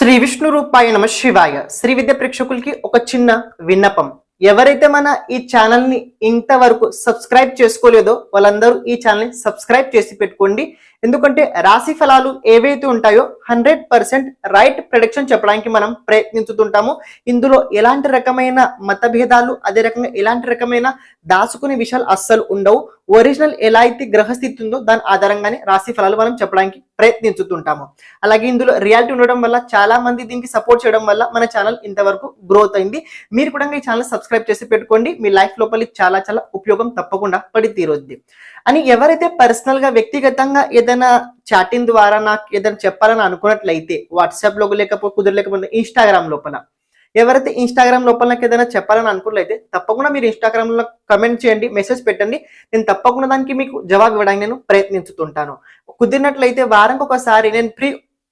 శ్రీ విష్ణు రూపాయ నమ శివాయ. శ్రీ విద్య ప్రేక్షకులకి ఒక చిన్న విన్నపం. ఎవరైతే మన ఈ ఛానల్ని ఇంతవరకు సబ్స్క్రైబ్ చేసుకోలేదో వాళ్ళందరూ ఈ ఛానల్ని సబ్స్క్రైబ్ చేసి పెట్టుకోండి. ఎందుకంటే రాశి ఫలాలు ఏవైతే ఉంటాయో హండ్రెడ్ పర్సెంట్ రైట్ ప్రొడక్షన్ చెప్పడానికి మనం ప్రయత్నించుతుంటాము. ఇందులో ఎలాంటి రకమైన మతభేదాలు అదే రకంగా ఎలాంటి రకమైన దాచుకునే విషయాలు అస్సలు ఉండవు. ఒరిజినల్ ఎలా అయితే గ్రహస్థితి ఉందో దాని ఆధారంగానే రాశి ఫలాలు మనం చెప్పడానికి ప్రయత్నించుతుంటాము. అలాగే ఇందులో రియాలిటీ ఉండడం వల్ల చాలా మంది దీనికి సపోర్ట్ చేయడం వల్ల మన ఛానల్ ఇంతవరకు గ్రోత్ అయింది. మీరు కూడా ఈ ఛానల్ సబ్స్క్రైబ్ చేసి పెట్టుకోండి. మీ లైఫ్ లోపలి చాలా చాలా ఉపయోగం తప్పకుండా పడి తీరుద్ది అని ఎవరైతే పర్సనల్గా వ్యక్తిగతంగా ఏదైనా చాటింగ్ ద్వారా నాకు ఏదైనా చెప్పాలని అనుకున్నట్లయితే వాట్సాప్లో లేకపోతే కుదరలేకపోతే ఇన్స్టాగ్రామ్ లోపల ఎవరైతే ఇన్స్టాగ్రామ్ లోపల నాకు ఏదైనా చెప్పాలని అనుకున్నట్లయితే తప్పకుండా మీరు ఇన్స్టాగ్రామ్లో కమెంట్ చేయండి మెసేజ్ పెట్టండి. నేను తప్పకుండా దానికి మీకు జవాబు ఇవ్వడానికి నేను ప్రయత్నించుతుంటాను. కుదిరినట్లయితే వారానికి ఒకసారి నేను ప్రీ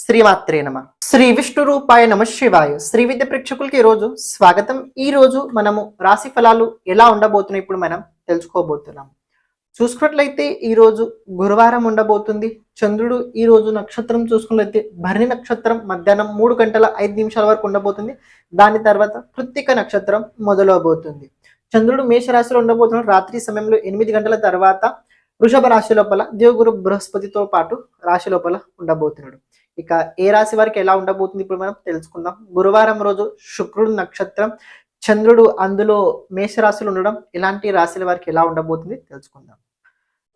శ్రీమాత్రే నమ. శ్రీ విష్ణు రూపాయ నమ శివాయ. శ్రీ విద్య ప్రేక్షకులకి ఈ రోజు స్వాగతం. ఈ రోజు మనము రాశి ఫలాలు ఎలా ఉండబోతున్నాయి ఇప్పుడు మనం తెలుసుకోబోతున్నాం. చూసుకున్నట్లయితే ఈ రోజు గురువారం ఉండబోతుంది. చంద్రుడు ఈ రోజు నక్షత్రం చూసుకున్నట్లయితే భరణి నక్షత్రం మధ్యాహ్నం మూడు గంటల ఐదు నిమిషాల వరకు ఉండబోతుంది. దాని తర్వాత కృత్తిక నక్షత్రం మొదలవబోతుంది. చంద్రుడు మేషరాశిలో ఉండబోతున్నాడు. రాత్రి సమయంలో ఎనిమిది గంటల తర్వాత వృషభ రాశి లోపల దేవగురు బృహస్పతితో పాటు రాశి లోపల ఉండబోతున్నాడు. ఇక ఏ రాశి వారికి ఎలా ఉండబోతుంది ఇప్పుడు మనం తెలుసుకుందాం. గురువారం రోజు శుక్రుడు నక్షత్రం చంద్రుడు అందులో మేషరాశులు ఉండడం ఇలాంటి రాశుల వారికి ఎలా ఉండబోతుంది తెలుసుకుందాం.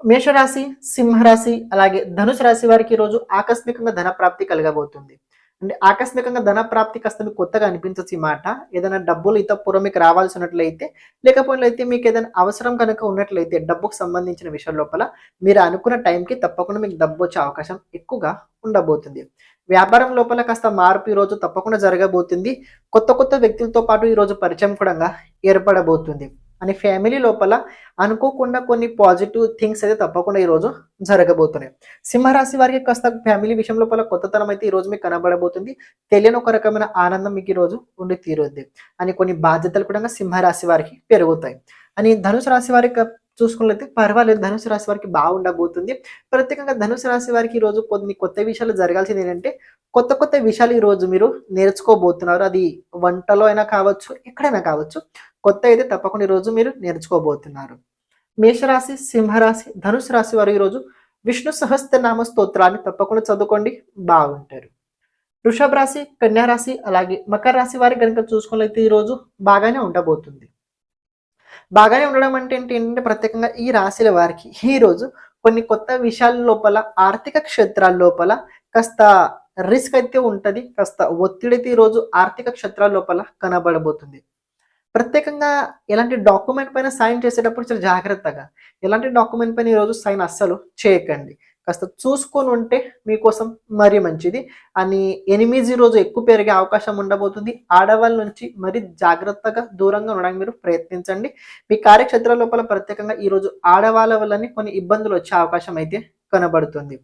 మేషరాశి సింహరాశి అలాగే ధనుసు రాశి వారికి రోజు ఆకస్మికంగా ధన ప్రాప్తి కలగబోతుంది. అంటే ఆకస్మికంగా ధన ప్రాప్తి కాస్త మీకు కొత్తగా అనిపించచ్చు ఈ మాట. ఏదైనా డబ్బులు ఇతపూర్వం మీకు రావాల్సి ఉన్నట్లయితే లేకపోతే మీకు ఏదైనా అవసరం కనుక ఉన్నట్లయితే డబ్బుకు సంబంధించిన విషయం లోపల మీరు అనుకున్న టైంకి తప్పకుండా మీకు డబ్బు వచ్చే అవకాశం ఎక్కువగా ఉండబోతుంది. వ్యాపారం లోపల కాస్త మార్పు ఈ రోజు తప్పకుండా జరగబోతుంది. కొత్త కొత్త వ్యక్తులతో పాటు ఈరోజు పరిచయం కూడా ఏర్పడబోతుంది. అని ఫ్యామిలీ లోపల అనుకోకుండా కొన్ని పాజిటివ్ థింగ్స్ అయితే తప్పకుండా ఈ రోజు జరగబోతున్నాయి. సింహరాశి వారికి కాస్త ఫ్యామిలీ విషయం లోపల కొత్తతనం అయితే ఈ రోజు మీకు కనబడబోతుంది. తెలియని ఒక రకమైన ఆనందం మీకు ఈ రోజు ఉండి తీరుద్ది. అని కొన్ని బాధ్యతలు కూడా సింహరాశి వారికి పెరుగుతాయి. అని ధనుసు రాశి వారికి చూసుకున్నట్లయితే పర్వాలేదు ధనుసు రాశి వారికి బాగుండబోతుంది. ప్రత్యేకంగా ధనుసు రాశి వారికి ఈ రోజు కొన్ని కొత్త విషయాలు జరగాల్సింది ఏంటంటే కొత్త కొత్త విషయాలు ఈ రోజు మీరు నేర్చుకోబోతున్నారు. అది వంటలో అయినా కావచ్చు ఎక్కడైనా కావచ్చు కొత్త అయితే తప్పకుండా ఈరోజు రోజు మీరు నేర్చుకోబోతున్నారు. మేషరాశి సింహరాశి ధనుసు రాశి వారు ఈరోజు విష్ణు సహస్రనామ స్తోత్రాన్ని తప్పకుండా చదువుకోండి బాగుంటారు. వృషభ రాశి కన్యా రాశి అలాగే మకర రాశి వారికి కనుక చూసుకున్నట్లయితే ఈ రోజు బాగానే ఉండబోతుంది. బాగానే ఉండడం అంటే ఏంటి? ఏంటంటే ప్రత్యేకంగా ఈ రాశిల వారికి ఈ రోజు కొన్ని కొత్త విషయాల లోపల ఆర్థిక క్షేత్రాల లోపల కాస్త రిస్క్ అయితే ఉంటది. కాస్త ఒత్తిడి అయితే ఈ రోజు ఆర్థిక క్షేత్రాల లోపల కనబడబోతుంది. ప్రత్యేకంగా ఎలాంటి డాక్యుమెంట్ పైన సైన్ చేసేటప్పుడు చాలా జాగ్రత్తగా ఎలాంటి డాక్యుమెంట్ పైన ఈరోజు సైన్ అస్సలు చేయకండి. కాస్త చూసుకొని ఉంటే మీకోసం మరీ మంచిది. అని ఎనిమిది రోజు ఎక్కువ పెరిగే అవకాశం ఉండబోతుంది. ఆడవాళ్ళ నుంచి మరి జాగ్రత్తగా దూరంగా ఉండడానికి మీరు ప్రయత్నించండి. మీ కార్యక్షేత్ర లోపల ప్రత్యేకంగా ఈ రోజు ఆడవాళ్ళ వల్లనే కొన్ని ఇబ్బందులు వచ్చే అవకాశం అయితే కనబడుతుంది.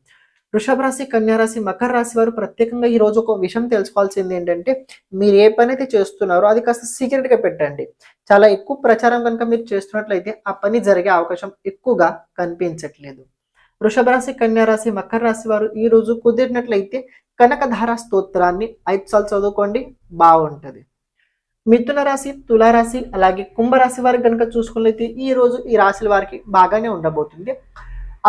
వృషభ రాశి కన్యారాశి మకర రాశి వారు ప్రత్యేకంగా ఈ రోజు ఒక విషయం తెలుసుకోవాల్సింది ఏంటంటే మీరు ఏ పని అయితే చేస్తున్నారో అది కాస్త సీక్రెట్గా పెట్టండి. చాలా ఎక్కువ ప్రచారం కనుక మీరు చేస్తున్నట్లయితే ఆ పని జరిగే అవకాశం ఎక్కువగా కనిపించట్లేదు. వృషభ రాశి కన్యారాశి మకర రాశి వారు ఈ రోజు కుదిరినట్లయితే కనకధార స్తోత్రాన్ని ఐదు సార్లు చదువుకోండి బాగుంటుంది. మిథున రాశి తులారాశి అలాగే కుంభరాశి వారికి కనుక చూసుకున్నట్లయితే ఈ రోజు ఈ రాశుల వారికి బాగానే ఉండబోతుంది.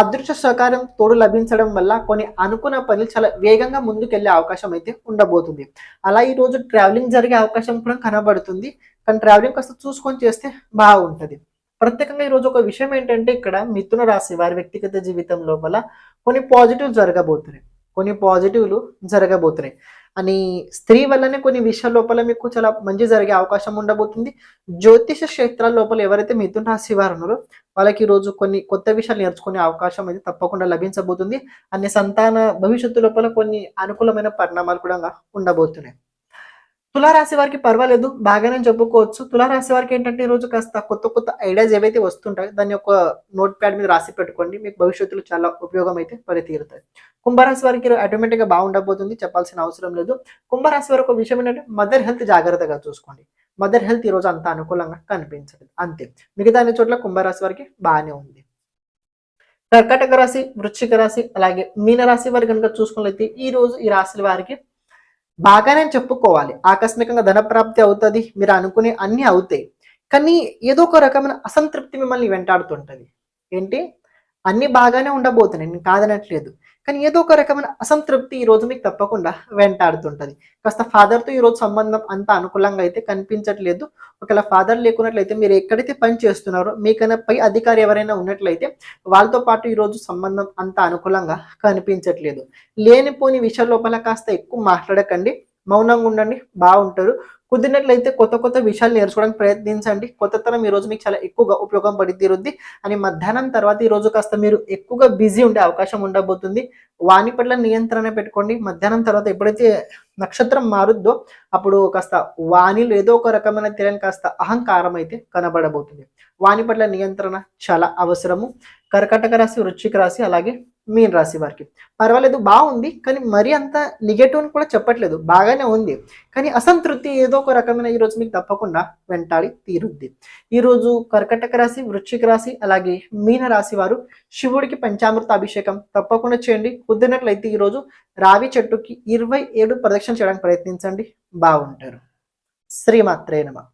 అదృష్ట సహకారం తోడు లభించడం వల్ల కొన్ని అనుకున్న పనులు చాలా వేగంగా ముందుకెళ్ళే అవకాశం అయితే ఉండబోతుంది. అలా ఈ రోజు ట్రావెలింగ్ జరిగే అవకాశం కూడా కనబడుతుంది. కానీ ట్రావెలింగ్ కాస్త చూసుకొని చేస్తే బాగుంటుంది. ప్రత్యేకంగా ఈ రోజు ఒక విషయం ఏంటంటే ఇక్కడ మిథున రాశి వారి వ్యక్తిగత జీవితం లోపల కొన్ని పాజిటివ్ జరగబోతున్నాయి. కొన్ని పాజిటివ్లు జరగబోతున్నాయి. అని స్త్రీ వల్లనే కొన్ని విషయాల లోపల మీకు చాలా మంచి జరిగే అవకాశం ఉండబోతుంది. జ్యోతిష క్షేత్రాల లోపల ఎవరైతే మిథున రాశి వారు ఉన్నారో వాళ్ళకి ఈ రోజు కొన్ని కొత్త విషయాలు నేర్చుకునే అవకాశం అయితే తప్పకుండా లభించబోతుంది. అన్ని సంతాన భవిష్యత్తు లోపల కొన్ని అనుకూలమైన పరిణామాలు కూడా ఉండబోతున్నాయి. తులారాశి వారికి పర్వాలేదు బాగానే చెప్పుకోవచ్చు. తులారాశి వారికి ఏంటంటే ఈరోజు రోజు కాస్త కొత్త కొత్త ఐడియాస్ ఏవైతే వస్తుంటాయో దాన్ని ఒక నోట్ ప్యాడ్ మీద రాసి పెట్టుకోండి. మీకు భవిష్యత్తులో చాలా ఉపయోగం అయితే పరితీరుతాయి. కుంభరాశి వారికి ఆటోమేటిక్గా బాగుండబోతుంది చెప్పాల్సిన అవసరం లేదు. కుంభరాశి వారికి ఒక విషయం ఏంటంటే మదర్ హెల్త్ జాగ్రత్తగా చూసుకోండి. మదర్ హెల్త్ ఈ రోజు అంత అనుకూలంగా కనిపించలేదు. అంతే. మిగతా అన్ని చోట్ల కుంభరాశి వారికి బాగానే ఉంది. కర్కాటక రాశి వృశ్చిక రాశి అలాగే మీనరాశి వారి కనుక చూసుకున్నట్లయితే ఈ రోజు ఈ రాశుల వారికి బాగానే చెప్పుకోవాలి. ఆకస్మికంగా ధనప్రాప్తి అవుతుంది మీరు అనుకునే అన్ని అవుతాయి. కానీ ఏదో ఒక రకమైన అసంతృప్తి మిమ్మల్ని వెంటాడుతుంటది. ఏంటి? అన్ని బాగానే ఉండబోతున్నాయి. నేను కాదనట్లేదు. కానీ ఏదో ఒక రకమైన అసంతృప్తి ఈ రోజు మీకు తప్పకుండా వెంటాడుతుంటది. కాస్త ఫాదర్తో ఈ రోజు సంబంధం అంత అనుకూలంగా అయితే కనిపించట్లేదు. ఒకవేళ ఫాదర్ లేకున్నట్లయితే మీరు ఎక్కడైతే పని చేస్తున్నారో మీకన్నా పై అధికారి ఎవరైనా ఉన్నట్లయితే వాళ్ళతో పాటు ఈ రోజు సంబంధం అంత అనుకూలంగా కనిపించట్లేదు. లేనిపోని విషయాల లోపల కాస్త ఎక్కువ మాట్లాడకండి. మౌనంగా ఉండండి. బాగుంటారు. కుదిరినట్లయితే కొత్త కొత్త విషయాలు నేర్చుకోవడానికి ప్రయత్నించండి. కొత్తతనం ఈ ఈరోజు మీకు చాలా ఎక్కువగా ఉపయోగం పడి తీరుద్ది. అని మధ్యాహ్నం తర్వాత ఈ రోజు కాస్త మీరు ఎక్కువగా బిజీ ఉండే అవకాశం ఉండబోతుంది. వాణి పట్ల నియంత్రణ పెట్టుకోండి. మధ్యాహ్నం తర్వాత ఎప్పుడైతే నక్షత్రం మారుద్దో అప్పుడు కాస్త వాణిలో ఏదో ఒక రకమైన తెలియని కాస్త అహంకారం అయితే కనబడబోతుంది. వాణి పట్ల నియంత్రణ చాలా అవసరము. కర్కటక రాశి వృశ్చిక రాశి అలాగే మీన్ రాశి వారికి. పర్వాలేదు బాగుంది కానీ మరీ అంత నెగటివ్ అని కూడా చెప్పట్లేదు. బాగానే ఉంది. కానీ అసంతృప్తి ఏదో ఒక రకమైన ఈ రోజు మీకు తప్పకుండా వెంటాడి తీరుద్ది. ఈరోజు కర్కటక రాశి వృశ్చిక రాశి అలాగే మీన రాశి వారు శివుడికి పంచామృత అభిషేకం తప్పకుండా చేయండి. కుదిరినట్లయితే ఈ రోజు రావి చెట్టుకి ఇరవై ఏడు ప్రదక్షిణ చేయడానికి ప్రయత్నించండి. బాగుంటారు. శ్రీమాత్రే నమ.